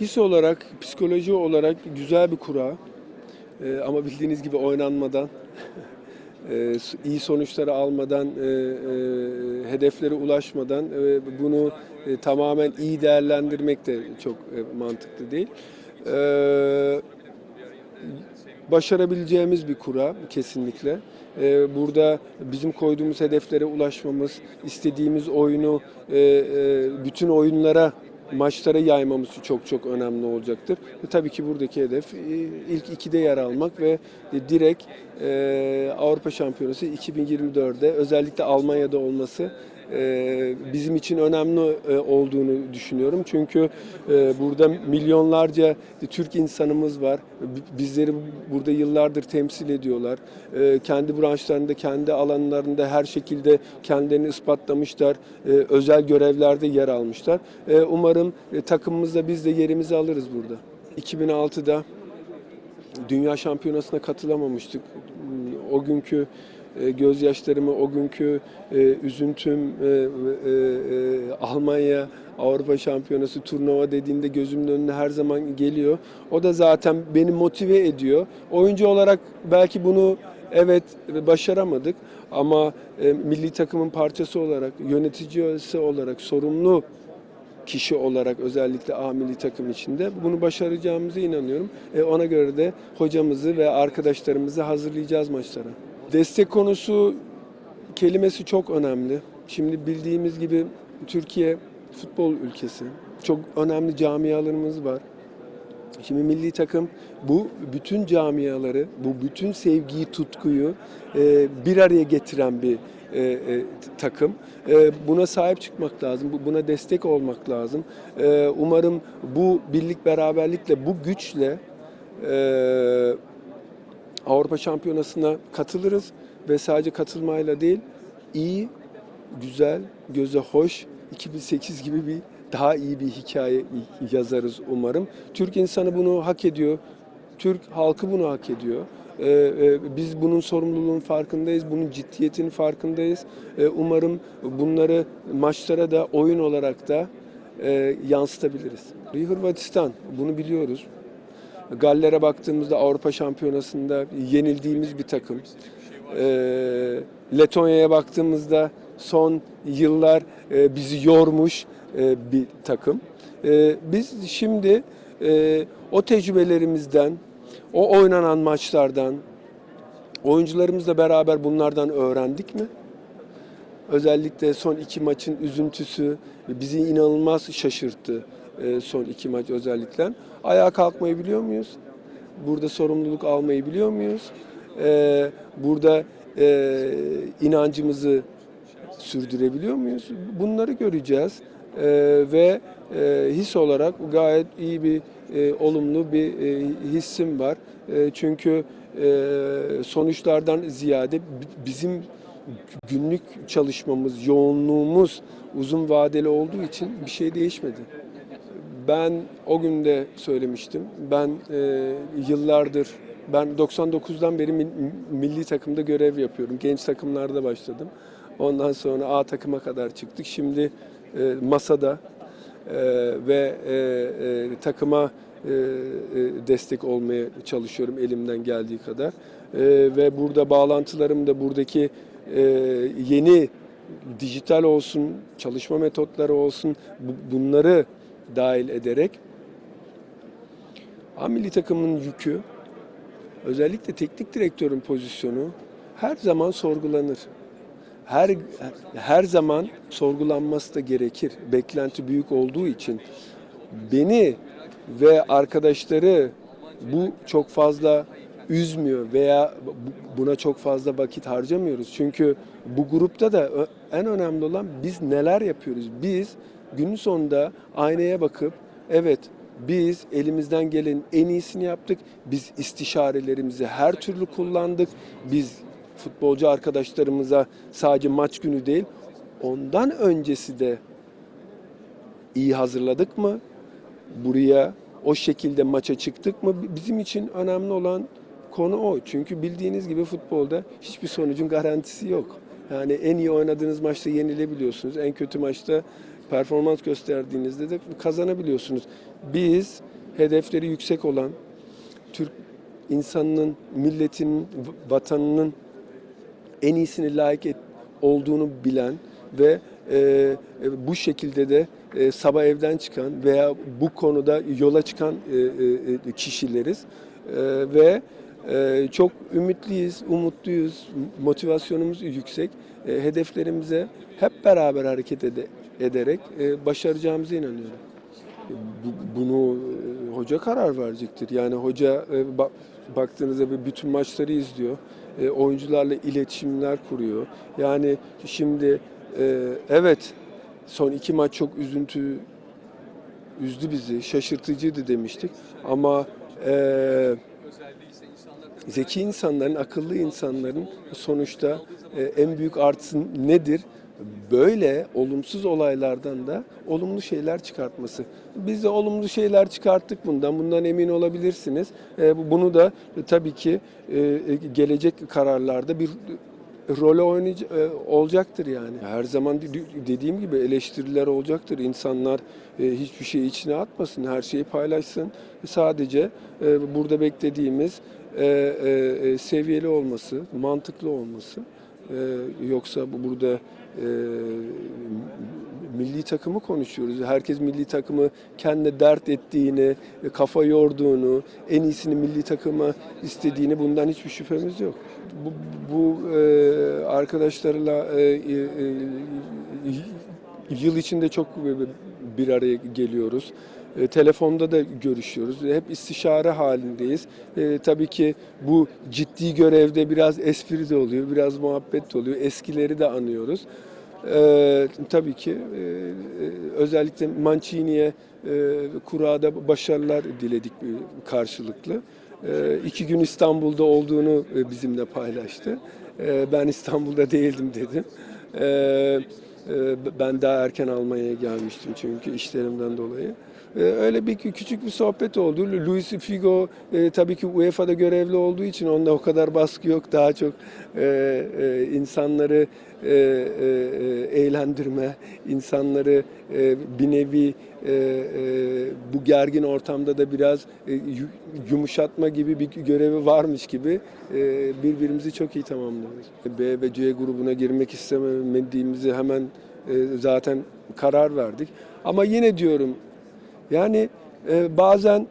His olarak, psikoloji olarak güzel bir kura. Ee, ama bildiğiniz gibi oynanmadan, e, iyi sonuçları almadan, e, e, hedeflere ulaşmadan e, bunu e, tamamen iyi değerlendirmek de çok e, mantıklı değil. Ee, başarabileceğimiz bir kura kesinlikle. Ee, burada bizim koyduğumuz hedeflere ulaşmamız, istediğimiz oyunu e, e, bütün oyunlara, maçlara yaymamız çok çok önemli olacaktır. Ve tabii ki buradaki hedef e, ilk ikide yer almak ve e, direkt e, Avrupa Şampiyonası 2024'de özellikle Almanya'da olması bizim için önemli e, olduğunu düşünüyorum. Çünkü e, burada milyonlarca Türk insanımız var. Bizleri burada yıllardır temsil ediyorlar. E, Kendi branşlarında, kendi alanlarında her şekilde kendilerini ispatlamışlar. E, Özel görevlerde yer almışlar. E, Umarım e, takımımızda biz de yerimizi alırız burada. 2006'da Dünya Şampiyonası'na katılamamıştık. O günkü e, gözyaşlarımı, o günkü e, üzüntüm, e, e, e, Almanya Avrupa Şampiyonası turnuva dediğinde gözümün önüne her zaman geliyor. O da zaten beni motive ediyor. Oyuncu olarak belki bunu evet başaramadık ama e, milli takımın parçası olarak, yöneticisi olarak, sorumlu kişi olarak özellikle A milli takım içinde bunu başaracağımıza inanıyorum. E, ona göre de hocamızı ve arkadaşlarımızı hazırlayacağız maçlara. Destek konusu kelimesi çok önemli. Şimdi bildiğimiz gibi Türkiye futbol ülkesi. Çok önemli camialarımız var. Şimdi milli takım bu bütün camiaları, bu bütün sevgiyi, tutkuyu e, bir araya getiren bir e, e, takım. E, buna sahip çıkmak lazım, bu- buna destek olmak lazım. E, umarım bu birlik beraberlikle, bu güçle e, Avrupa Şampiyonası'na katılırız ve sadece katılmayla değil, iyi, güzel, göze hoş 2008 gibi bir daha iyi bir hikaye yazarız umarım. Türk insanı bunu hak ediyor. Türk halkı bunu hak ediyor. Ee, e, biz bunun sorumluluğun farkındayız, bunun ciddiyetinin farkındayız. Ee, umarım bunları maçlara da oyun olarak da e, yansıtabiliriz. Hırvatistan, bunu biliyoruz. Galler'e baktığımızda Avrupa Şampiyonası'nda yenildiğimiz bir takım. Ee, Letonya'ya baktığımızda son yıllar e, bizi yormuş e, bir takım. E, biz şimdi o tecrübelerimizden, o oynanan maçlardan, oyuncularımızla beraber bunlardan öğrendik mi? Özellikle son iki maçın üzüntüsü bizi inanılmaz şaşırttı. son iki maç özellikle. Ayağa kalkmayı biliyor muyuz? Burada sorumluluk almayı biliyor muyuz? E, burada e, inancımızı sürdürebiliyor muyuz? Bunları göreceğiz. E, ve e, his olarak gayet iyi bir e, olumlu bir e, hissim var. Çünkü sonuçlardan ziyade bi- bizim günlük çalışmamız, yoğunluğumuz uzun vadeli olduğu için bir şey değişmedi. Ben o gün de söylemiştim. Ben e, yıllardır, ben 99'dan beri mil- milli takımda görev yapıyorum. Genç takımlarda başladım. Ondan sonra A takıma kadar çıktık. Şimdi e, masada e, ve e, e, takıma e, e, destek olmaya çalışıyorum elimden geldiği kadar. E, ve burada bağlantılarım da buradaki e, yeni dijital olsun, çalışma metotları olsun bu- bunları dahil ederek A milli takımın yükü özellikle teknik direktörün pozisyonu her zaman sorgulanır. Her her zaman sorgulanması da gerekir. Beklenti büyük olduğu için beni ve arkadaşları bu çok fazla üzmüyor veya bu- buna çok fazla vakit harcamıyoruz. Çünkü bu grupta da en önemli olan biz neler yapıyoruz. Biz günün sonunda aynaya bakıp evet biz elimizden gelenin en iyisini yaptık. Biz istişarelerimizi her türlü kullandık. Biz futbolcu arkadaşlarımıza sadece maç günü değil, ondan öncesi de iyi hazırladık mı? Buraya o şekilde maça çıktık mı? Bizim için önemli olan konu o. Çünkü bildiğiniz gibi futbolda hiçbir sonucun garantisi yok. Yani en iyi oynadığınız maçta yenilebiliyorsunuz. En kötü maçta performans gösterdiğinizde de kazanabiliyorsunuz. Biz hedefleri yüksek olan Türk insanının, milletinin, vatanının en iyisini layık et, olduğunu bilen ve e, e, bu şekilde de e, sabah evden çıkan veya bu konuda yola çıkan e, e, e, kişileriz E, ve e, çok ümitliyiz, umutluyuz, motivasyonumuz yüksek. E, hedeflerimize hep beraber hareket ede- ederek e, başaracağımıza inanıyorum. Bu- Bunu e, hoca karar verecektir. Yani hoca e, ba- baktığınızda bütün maçları izliyor. Oyuncularla iletişimler kuruyor. Yani şimdi evet son iki maç çok üzüntü üzdü bizi, şaşırtıcıydı demiştik. Ama e, zeki insanların, akıllı insanların sonuçta en büyük artısı nedir? Böyle olumsuz olaylardan da olumlu şeyler çıkartması. Biz de olumlu şeyler çıkarttık bundan. Bundan emin olabilirsiniz. E, bu- bunu da tabii ki e, e, gelecek kararlarda bir rol oynayacak olacaktır yani. Her zaman de- dediğim gibi eleştiriler olacaktır. İnsanlar hiçbir şey içine atmasın, her şeyi paylaşsın. Sadece burada beklediğimiz seviyeli olması, mantıklı olması. Yoksa bu burada e, milli takımı konuşuyoruz. Herkes milli takımı kendine dert ettiğini, kafa yorduğunu, en iyisini milli takıma istediğini bundan hiçbir şüphemiz yok. Bu, bu e, arkadaşlarla e, e, e, yıl içinde çok bir araya geliyoruz. E, telefonda da görüşüyoruz. Hep istişare halindeyiz. E, tabii ki bu ciddi görevde biraz espri de oluyor, biraz muhabbet de oluyor. Eskileri de anıyoruz. E, tabii ki e, e, özellikle Mancini'ye e, kurada başarılar diledik karşılıklı. E, iki gün İstanbul'da olduğunu e, bizimle paylaştı. E, ben İstanbul'da değildim dedim. E, e, ben daha erken Almanya'ya gelmiştim çünkü işlerimden dolayı. E, öyle bir küçük bir sohbet oldu. Luis Figo e, tabii ki UEFA'da görevli olduğu için onda o kadar baskı yok. Daha çok e, e, insanları eğlendirme, insanları bir nevi bu gergin ortamda da biraz yu- yumuşatma gibi bir görevi varmış gibi birbirimizi çok iyi tamamlıyoruz. B ve C grubuna girmek istemediğimizi hemen zaten karar verdik. Ama yine diyorum yani e, bazen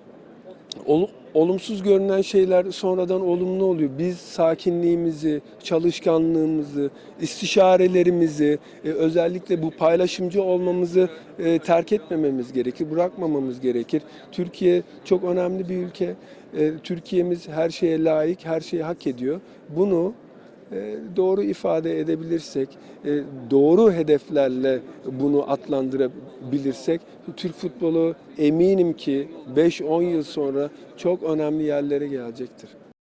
ol- olumsuz görünen şeyler sonradan olumlu oluyor. Biz sakinliğimizi, çalışkanlığımızı, istişarelerimizi, e, özellikle bu paylaşımcı olmamızı e, terk etmememiz gerekir, bırakmamamız gerekir. Türkiye çok önemli bir ülke. E, Türkiye'miz her şeye layık, her şeyi hak ediyor. Bunu doğru ifade edebilirsek, doğru hedeflerle bunu adlandırabilirsek Türk futbolu eminim ki 5-10 yıl sonra çok önemli yerlere gelecektir.